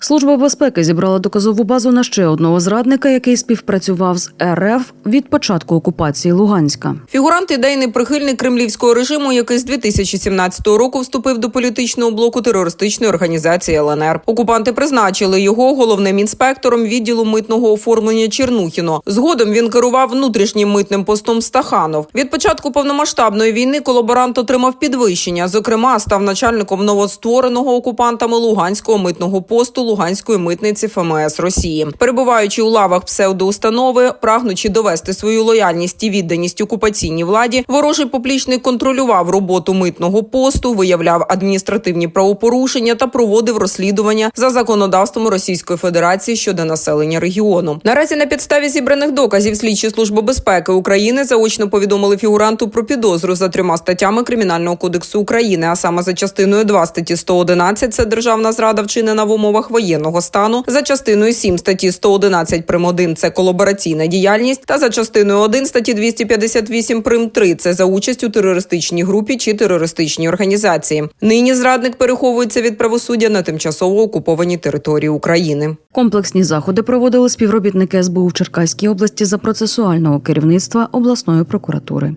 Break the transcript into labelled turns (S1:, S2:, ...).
S1: Служба безпеки зібрала доказову базу на ще одного зрадника, який співпрацював з РФ від початку окупації Луганська.
S2: Фігурант ідейний прихильник кремлівського режиму, який з 2017 року вступив до політичного блоку терористичної організації ЛНР. Окупанти призначили його головним інспектором відділу митного оформлення Чернухіно. Згодом він керував внутрішнім митним постом Стаханов. Від початку повномасштабної війни колаборант отримав підвищення. Зокрема, став начальником новоствореного окупантами Луганського митного посту Луганської митниці ФМС Росії. Перебуваючи у лавах псевдоустанови, прагнучи довести свою лояльність і відданість окупаційній владі, ворожий поплічник контролював роботу митного посту, виявляв адміністративні правопорушення та проводив розслідування за законодавством Російської Федерації щодо населення регіону. Наразі на підставі зібраних доказів слідчі служби безпеки України заочно повідомили фігуранту про підозру за трьома статтями Кримінального кодексу України, а саме за частиною 2 статті 111 – це державна зрада вчинена в умовах воєнного стану, за частиною 7 статті 111 прим. 1 – це колабораційна діяльність, та за частиною 1 статті 258 прим. 3 – це за участь у терористичній групі чи терористичній організації. Нині зрадник переховується від правосуддя на тимчасово окупованій території України.
S1: Комплексні заходи проводили співробітники СБУ в Черкаській області за процесуального керівництва обласної прокуратури.